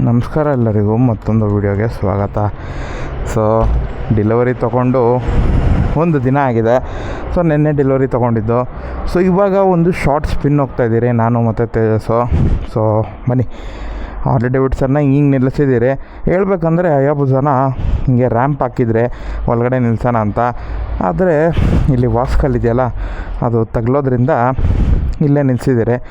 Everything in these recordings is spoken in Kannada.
ನಮಸ್ಕಾರ ಎಲ್ಲರಿಗೂ, ಮತ್ತೊಂದು ವಿಡಿಯೋಗೆ ಸ್ವಾಗತ. ಸೊ ಡೆಲಿವರಿ ತೊಗೊಂಡು ಒಂದು ದಿನ ಆಗಿದೆ. ಸೊ ನಿನ್ನೆ ಡೆಲಿವರಿ ತೊಗೊಂಡಿದ್ದು. ಸೊ ಇವಾಗ ಒಂದು ಶಾರ್ಟ್ ಸ್ಪಿನ್ ಹೋಗ್ತಾ ಇದ್ದೀರಿ, ನಾನು ಮತ್ತು ತೇಜಸ್ಸು ಸೊ ಬನ್ನಿ. ಆರ್ಲಿ ಡೇವಿಡ್ಸನ್ನ ಹಿಂಗೆ ನಿಲ್ಲಿಸಿದ್ದೀರಿ. ಹೇಳ್ಬೇಕಂದ್ರೆ ಅಯಾಬುಜನ ಹಿಂಗೆ ರ್ಯಾಂಪ್ ಹಾಕಿದರೆ ಒಳಗಡೆ ನಿಲ್ಸೋಣ ಅಂತ. ಆದರೆ, ಇಲ್ಲಿ ವಾಸ್ಕಲ್ ಇದೆಯಲ್ಲ ಅದು ತಗಲೋದ್ರಿಂದ ಇಲ್ಲೇ ನಿಲ್ಲಿಸಿದ್ದೀರಿ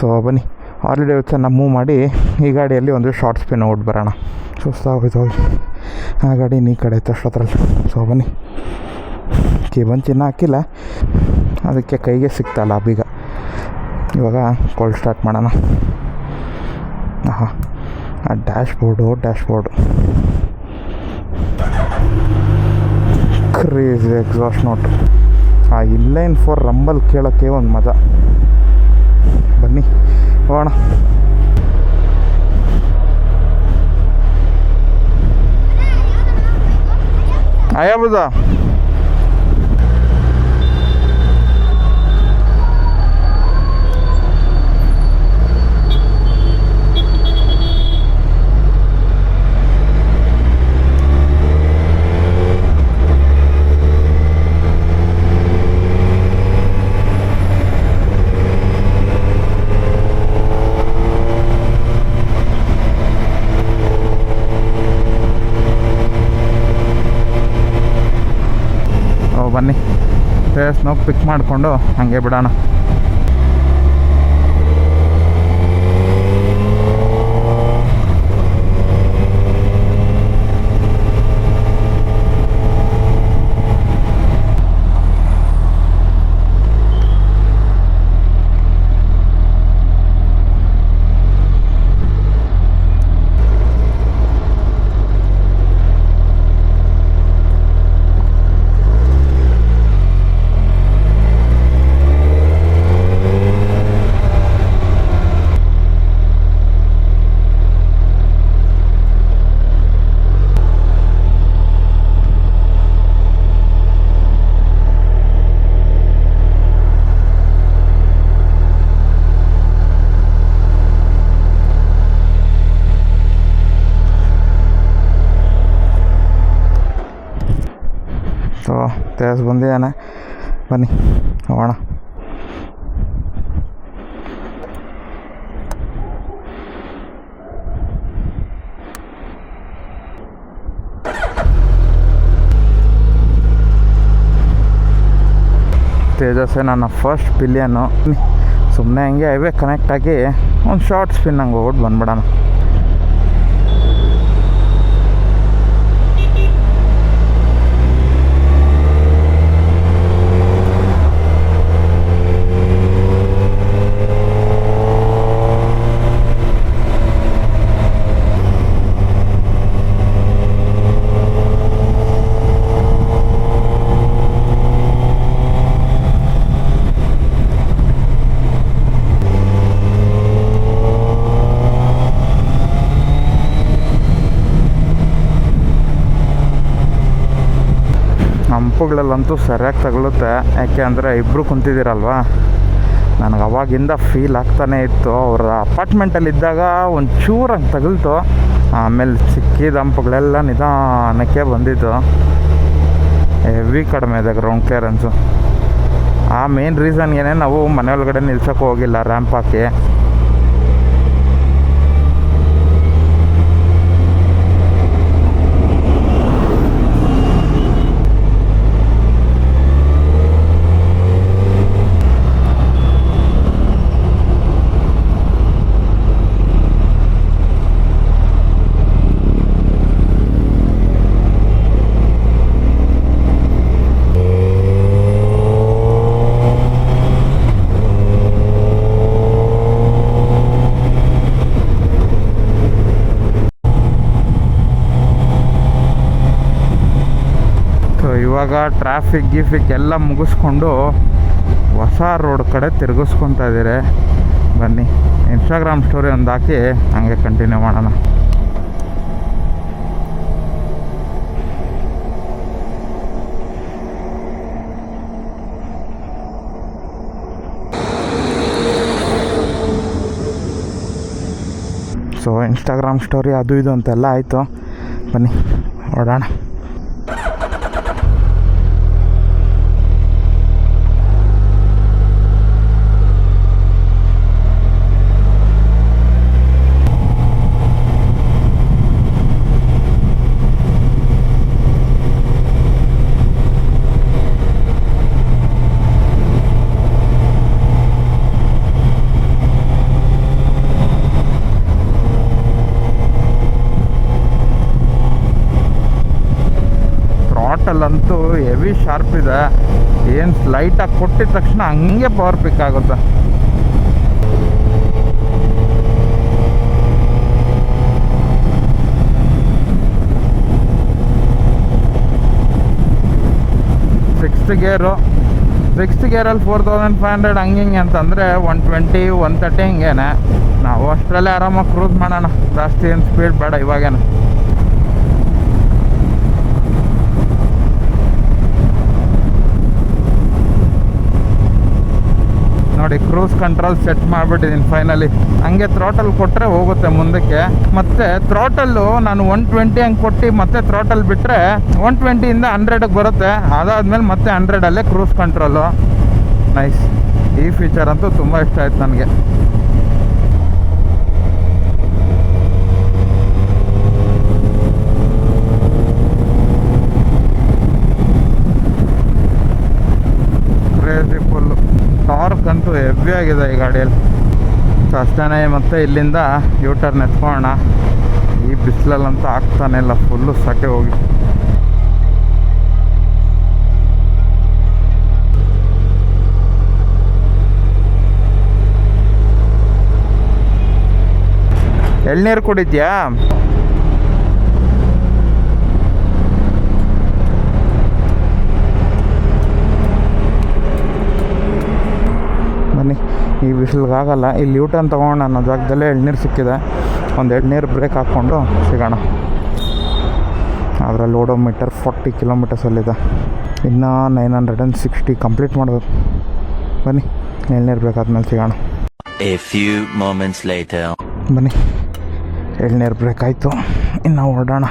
ಸೊ ಬನ್ನಿ. ಆರ್ಲಿ ಡೇವಿಡ್ಸನ್ನ ಮೂವ್ ಮಾಡಿ ಈ ಗಾಡಿಯಲ್ಲಿ ಒಂದು ಶಾರ್ಟ್ ಸ್ಪಿನ್ ಬರೋಣ. ಸುಸ್ತಾಗೋಯ್ತು ಹೋಗಿ ಆ ಗಾಡಿ ನೀ ಕಡೆ ಇತ್ತು ಅಷ್ಟೊತ್ತರಲ್ಲಿ ಸೊ ಬನ್ನಿ. ಕೇಬನ್ ಚಿನ್ನ ಹಾಕಿಲ್ಲ. ಅದಕ್ಕೆ ಕೈಗೆ ಸಿಗ್ತಲ್ಲ ಬೀಗ. ಇವಾಗ ಕೋಲ್ಡ್ ಸ್ಟಾರ್ಟ್ ಮಾಡೋಣ. ಹಾಂ ಆ dash board dash board craze exhaust note ಆ ಇನ್ಲೈನ್ ಫೋರ್ ರಂಬಲ್ ಕೇಳೋಕ್ಕೆ ಒಂದು ಮಜಾ. ಬನ್ನಿ. પણ આવ્યા બધા? ಬನ್ನಿ. ಫೇಸ್ನ ಪಿಕ್ ಮಾಡಿಕೊಂಡು ಹಾಗೆ ಬಿಡೋಣ ಸೊ ತೇಜಸ್ ಬಂದಿದ್ದಾನೆ ಬನ್ನಿ, ಹೋಗೋಣ. ತೇಜಸ್ಸೇ ನನ್ನ ಫಸ್ಟ್ ಪಿಲಿಯನ್ನು ಸುಮ್ಮನೆ ಹಂಗೆ ಹೈವೇ ಕನೆಕ್ಟ್ ಆಗಿ ಒಂದು ಶಾರ್ಟ್ ಸ್ಪಿನ್ ಹಂಗೆ ಹೋಗ್ಬಿಟ್ಟು ಬಂದ್ಬಿಡೋಣ. ಹಂಪುಗಳಲ್ಲಂತೂ ಸರಿಯಾಗಿ ತಗಲುತ್ತೆ. ಯಾಕೆ ಅಂದರೆ ಇಬ್ಬರು ಕುಂತಿದ್ದೀರಲ್ವಾ? ನನಗೆ ಅವಾಗಿಂದ ಫೀಲ್ ಆಗ್ತಾನೆ ಇತ್ತು. ಅವರ ಅಪಾರ್ಟ್ಮೆಂಟಲ್ಲಿದ್ದಾಗ ಒಂದು ಚೂರ ಹಂಗೆ ತಗಲ್ತು. ಆಮೇಲೆ ಸಿಕ್ಕಿದ ಹಂಪುಗಳೆಲ್ಲ ನಿಧಾನಕ್ಕೆ ಬಂದಿದ್ದು. ಹೆವಿ ಕಡಿಮೆ ಇದೆ ಗ್ರೌಂಡ್ ಕ್ಲಿಯರೆನ್ಸು ಆ ಮೇನ್ ರೀಸನ್ಗೆ ನಾವು ಮನೆ ಒಳಗಡೆ ನಿಲ್ಸೋಕೆ ಹೋಗಿಲ್ಲ ರ್ಯಾಂಪ್ ಹಾಕಿ ಸೊ ಇವಾಗ ಟ್ರಾಫಿಕ್ ಗೀಫಿಕ್ ಎಲ್ಲ ಮುಗಿಸ್ಕೊಂಡು ಹೊಸ ರೋಡ್ ಕಡೆ ತಿರುಗಿಸ್ಕೊತಾ ಇದ್ದೀರಿ. ಬನ್ನಿ ಇನ್ಸ್ಟಾಗ್ರಾಮ್ ಸ್ಟೋರಿ ಒಂದು ಹಾಕಿ ಹಂಗೆ ಕಂಟಿನ್ಯೂ ಮಾಡೋಣ. ಸೊ ಇನ್ಸ್ಟಾಗ್ರಾಮ್ ಸ್ಟೋರಿ ಅದು ಇದು ಅಂತೆಲ್ಲ ಆಯಿತು. ಬನ್ನಿ ಓಡೋಣ ಥ್ರಾಟಲ್ ಅಂತೂ ಹೆವಿ ಶಾರ್ಪ್ ಇದೆ. ಏನು ಸ್ಲೈಟಾಗಿ ಕೊಟ್ಟಿದ ತಕ್ಷಣ ಹಂಗೆ ಪವರ್ ಪಿಕ್ ಆಗುತ್ತೆ. ಸಿಕ್ಸ್ತ್ ಗೇರು ಸಿಕ್ಸ್ತ್ ಗೇರಲ್ಲಿ ಫೋರ್ ತೌಸಂಡ್ ಫೈವ್ ಹಂಡ್ರೆಡ್ ಹಂಗೆ ಹಿಂಗೆ ಅಂತಂದರೆ ಒನ್ ಟ್ವೆಂಟಿ ಒನ್ ತರ್ಟಿ ಹಿಂಗೇನೆ. ನಾವು ಅಷ್ಟರಲ್ಲೇ ಆರಾಮಾಗಿ ಕ್ರೂಸ್ ಮಾಡೋಣ. ಜಾಸ್ತಿ ಏನು ಸ್ಪೀಡ್ ಬೇಡ ಇವಾಗೇನು. ನೋಡಿ ಕ್ರೂಸ್ ಕಂಟ್ರೋಲ್ ಸೆಟ್ ಮಾಡಿಬಿಟ್ಟಿದ್ದೀನಿ ಫೈನಲಿ ಹಂಗೆ ಥ್ರಾಟಲ್ ಕೊಟ್ಟರೆ ಹೋಗುತ್ತೆ ಮುಂದಕ್ಕೆ. ಮತ್ತೆ ಥ್ರಾಟಲ್ಲು ನಾನು ಒನ್ ಟ್ವೆಂಟಿ ಹಂಗೆ ಕೊಟ್ಟು ಮತ್ತೆ ಥ್ರಾಟಲ್ ಬಿಟ್ಟರೆ ಒನ್ ಟ್ವೆಂಟಿಯಿಂದ ಹಂಡ್ರೆಡಿಗೆ ಬರುತ್ತೆ. ಅದಾದಮೇಲೆ ಮತ್ತೆ ಹಂಡ್ರೆಡಲ್ಲೇ ಕ್ರೂಸ್ ಕಂಟ್ರೋಲು ನೈಸ್ ಈ ಫೀಚರ್ ಅಂತೂ ತುಂಬ ಇಷ್ಟ ಆಯ್ತು ನನಗೆ ಕ್ರೇಜಿ ಫುಲ್ಲು ಟಾರ್ಕ್ ಹೆವಿ ಆಗಿದೆ ಈ ಗಾಡಿಯಲ್ಲಿ. ಸೊ ಅಷ್ಟೇ ಮತ್ತೆ ಇಲ್ಲಿಂದ ಯೂ ಟರ್ನ್ ಎತ್ಕೊಳ್ಳೋಣ. ಈ ಬಿಸಿಲಲ್ಲಂತೂ ಆಗ್ತಾನೆ ಇಲ್ಲ ಫುಲ್ಲು ಸಟ್ಟೆ ಹೋಗಿ. ಎಳ್ನೀರು ಕುಡಿದ್ಯಾ ಬನ್ನಿ ಈ ಬಿಸಿಲಿಗಾಗಲ್ಲ ಇಲ್ಲಿ ಯೂಟರ್ನ್ ತೊಗೊಂಡು ಅನ್ನೋ ಜಾಗದಲ್ಲೇ ಎಳ್ನೀರು ಸಿಕ್ಕಿದೆ. ಒಂದು ಎಳ್ನೀರು ಬ್ರೇಕ್ ಹಾಕ್ಕೊಂಡು ಸಿಗೋಣ. ಅದರಲ್ಲಿ ಓಡೋಮೀಟರ್ ಫಾರ್ಟಿ ಕಿಲೋಮೀಟರ್ಸಲ್ಲಿದೆ ಇನ್ನೂ nine hundred and sixty complete ಮಾಡಬೇಕು. ಬನ್ನಿ ಎಳ್ನೀರು ಬ್ರೇಕ್ ಮೇಲೆ ಸಿಗೋಣ. A few moments later. ಬನ್ನಿ ಎಳ್ನೀರು ಬ್ರೇಕ್ ಆಯಿತು. ಇನ್ನು ಹೊರಡೋಣ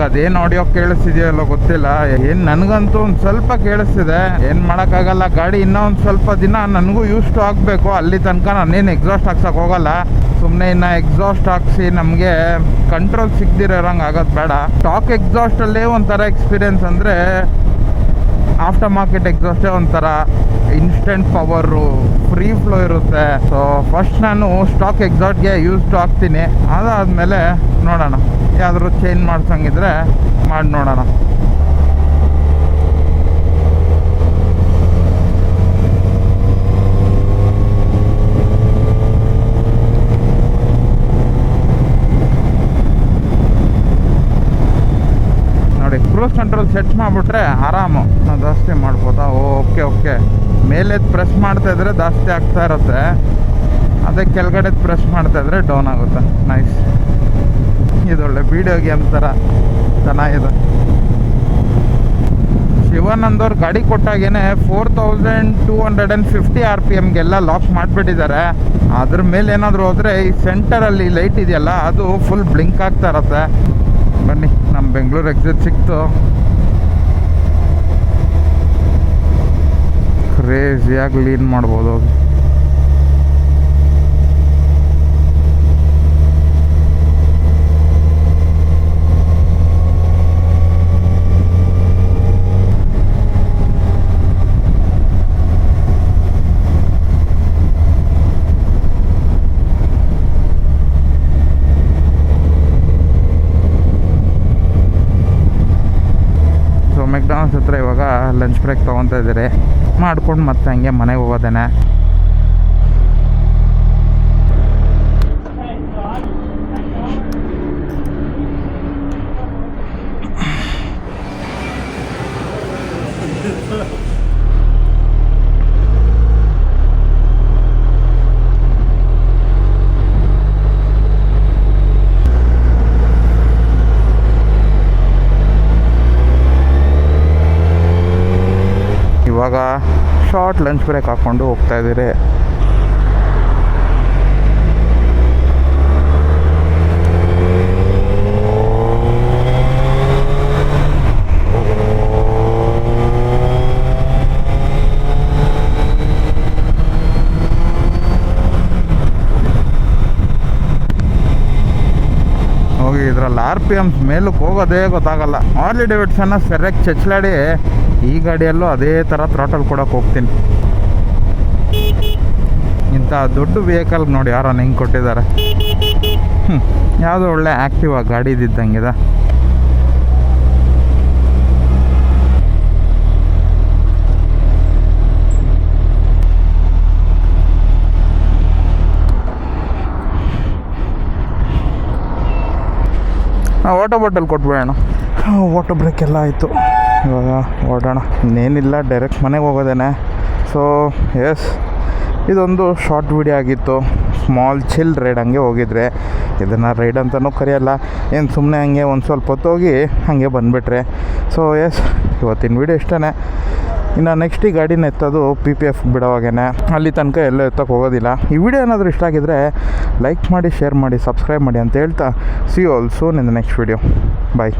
ನಿಮ್ಗೆ ಅದೇನು ಆಡಿಯೋ ಕೇಳಿಸ್ತಿದೆಯಲ್ಲೋ ಗೊತ್ತಿಲ್ಲ. ಏನು ನನಗಂತೂ ಒಂದು ಸ್ವಲ್ಪ ಕೇಳಿಸ್ತಿದೆ. ಏನು ಮಾಡೋಕ್ಕಾಗಲ್ಲ. ಗಾಡಿ ಇನ್ನೂ ಒಂದು ಸ್ವಲ್ಪ ದಿನ ನನಗೂ ಯೂಸ್ ಟು ಆಗಬೇಕು. ಅಲ್ಲಿ ತನಕ ನಾನೇನು ಎಕ್ಸಾಸ್ಟ್ ಹಾಕ್ಸಕ್ಕೆ ಹೋಗಲ್ಲ. ಸುಮ್ಮನೆ ಇನ್ನು ಎಕ್ಸಾಸ್ಟ್ ಹಾಕ್ಸಿ ನಮಗೆ ಕಂಟ್ರೋಲ್ ಸಿಗದಿರೋ ಇರೋಂಗೆ ಆಗೋದು ಬೇಡ. ಟಾಕ್ ಎಕ್ಸಾಸ್ಟಲ್ಲೇ ಒಂಥರ ಎಕ್ಸ್ಪೀರಿಯನ್ಸ್ ಅಂದರೆ ಆಫ್ಟರ್ ಮಾರ್ಕೆಟ್ ಎಕ್ಸಾಸ್ಟೇ ಒಂಥರ ಇನ್ಸ್ಟೆಂಟ್ ಪವರು ಫ್ರೀ ಫ್ಲೋ ಇರುತ್ತೆ. ಸೊ ಫಸ್ಟ್ ನಾನು ಸ್ಟಾಕ್ ಎಕ್ಸಾಟ್ಗೆ ಯೂಸ್ ಆಗ್ತೀನಿ ಅದಾದಮೇಲೆ ನೋಡೋಣ. ಯಾವ್ದಾದ್ರು ಚೇಂಜ್ ಮಾಡ್ಸಂಗಿದ್ರೆ ಮಾಡಿ ನೋಡೋಣ ನೋಡಿ ಕ್ರೂಸ್ ಕಂಟ್ರೋಲ್ ಸೆಟ್ ಮಾಡಿಬಿಟ್ರೆ ಆರಾಮು. ನಾವು ಜಾಸ್ತಿ ಮಾಡ್ಬೋದಾ? ಓಕೆ ಓಕೆ ಮೇಲೆ ಪ್ರೆಸ್ ಮಾಡ್ತಾ ಇದ್ರೆ ಜಾಸ್ತಿ ಆಗ್ತಾ ಇರುತ್ತೆ. ಅದೇ ಕೆಳಗಡೆ ಪ್ರೆಸ್ ಮಾಡ್ತಾ ಇದ್ರೆ ಡೌನ್ ಆಗುತ್ತೆ. ನೈಸ್ ಇದೊಳ್ಳೆ ವಿಡಿಯೋ ಗೇಮ್ ಥರ ಚೆನ್ನಾಗಿದೆ. ಶಿವಾನಂದ್ ಅವ್ರು ಗಾಡಿ ಕೊಟ್ಟಾಗೇನೆ four thousand two hundred and fifty R P ಎಮ್ಗೆಲ್ಲ lock ಮಾಡಿಬಿಟ್ಟಿದ್ದಾರೆ. ಅದ್ರ ಮೇಲೆ ಏನಾದರೂ ಹೋದರೆ ಈ ಸೆಂಟರಲ್ಲಿ ಲೈಟ್ ಇದೆಯಲ್ಲ, ಅದು ಫುಲ್ ಬ್ಲಿಂಕ್ ಆಗ್ತಾ ಇರತ್ತೆ. ಬನ್ನಿ ನಮ್ಮ ಬೆಂಗಳೂರು ಎಕ್ಸಿಟ್ ಸಿಕ್ತು. ಕ್ರೇಜಿಯಾಗಿ ಲೀನ್ ಮಾಡ್ಬೋದು ಹತ್ರ ಇವಾಗ ಲಂಚ್ ಬ್ರೇಕ್ ತೊಗೊತಾ ಇದ್ದಾರೆ ಮಾಡ್ಕೊಂಡು ಮತ್ತೆ ಹಂಗೆ ಮನೆಗೆ ಹೋಗೋದೇನೆ ಇವಾಗ ಶಾರ್ಟ್ ಲಂಚ್ ಬ್ರೇಕ್ ಹಾಕ್ಕೊಂಡು ಹೋಗ್ತಾ ಇದ್ದೀರಿ. ಹೋಗಿ ಇದ್ರಲ್ಲಿ ಆರ್ ಪಿ ಎಂ ಮೇಲಕ್ಕೆ ಹೋಗೋದೇ ಗೊತ್ತಾಗಲ್ಲ. ಆರ್ಲಿ ಡೇವಿಡ್ಸನ್ನ ಸೆರೆಕ್ ಚಚ್ಲಾಡಿ ಈ ಗಾಡಿಯಲ್ಲೂ ಅದೇ ಥರ ಥ್ರಾಟಲ್ ಕೊಡೋಕೆ ಹೋಗ್ತೀನಿ. ಇಂಥ ದೊಡ್ಡ ವೆಹಿಕಲ್ ನೋಡಿ ಯಾರೋ ನಿಂಗೆ ಕೊಟ್ಟಿದ್ದಾರೆ. ಹ್ಞೂ ಯಾವುದೋ ಒಳ್ಳೆ ಆ್ಯಕ್ಟಿವ್ ಆ ಗಾಡಿ ಹಾಂ ವಾಟರ್ ಬಾಟಲ್ ಕೊಟ್ಬಿಡೋಣ. ವಾಟರ್ ಬ್ರೇಕ್ ಎಲ್ಲ ಆಯಿತು. ಇವಾಗ ಓಡೋಣ ಇನ್ನೇನಿಲ್ಲ ಡೈರೆಕ್ಟ್ ಮನೆಗೆ ಹೋಗೋದೇನೆ. ಸೊ ಎಸ್ ಇದೊಂದು ಶಾರ್ಟ್ ವಿಡಿಯೋ ಆಗಿತ್ತು. ಸ್ಮಾಲ್ ಚಿಲ್ ರೈಡ್ ಹಂಗೆ ಹೋಗಿದ್ರೆ. ಇದನ್ನು ರೈಡ್ ಅಂತಲೂ ಕರೆಯಲ್ಲ. ಏನು ಸುಮ್ಮನೆ ಹಂಗೆ ಒಂದು ಸ್ವಲ್ಪ ಹೊತ್ತು ಹೋಗಿ ಹಾಗೆ ಬಂದುಬಿಟ್ರೆ. ಸೊ ಎಸ್ ಇವತ್ತಿನ ವಿಡಿಯೋ ಇಷ್ಟೇ ಇನ್ನು ನೆಕ್ಸ್ಟ್ ಈ ಗಾಡಿನ ಎತ್ತೋದು ಪಿ ಪಿ ಎಫ್ ಬಿಡೋವಾಗೇ ಅಲ್ಲಿ ತನಕ ಎಲ್ಲೋ ಎತ್ತಕ್ಕೆ ಹೋಗೋದಿಲ್ಲ. ಈ ವಿಡಿಯೋ ಏನಾದರೂ ಇಷ್ಟ ಆಗಿದ್ರೆ ಲೈಕ್ ಮಾಡಿ ಶೇರ್ ಮಾಡಿ ಸಬ್ಸ್ಕ್ರೈಬ್ ಮಾಡಿ ಅಂತ ಹೇಳ್ತಾ. See all soon in the next video bye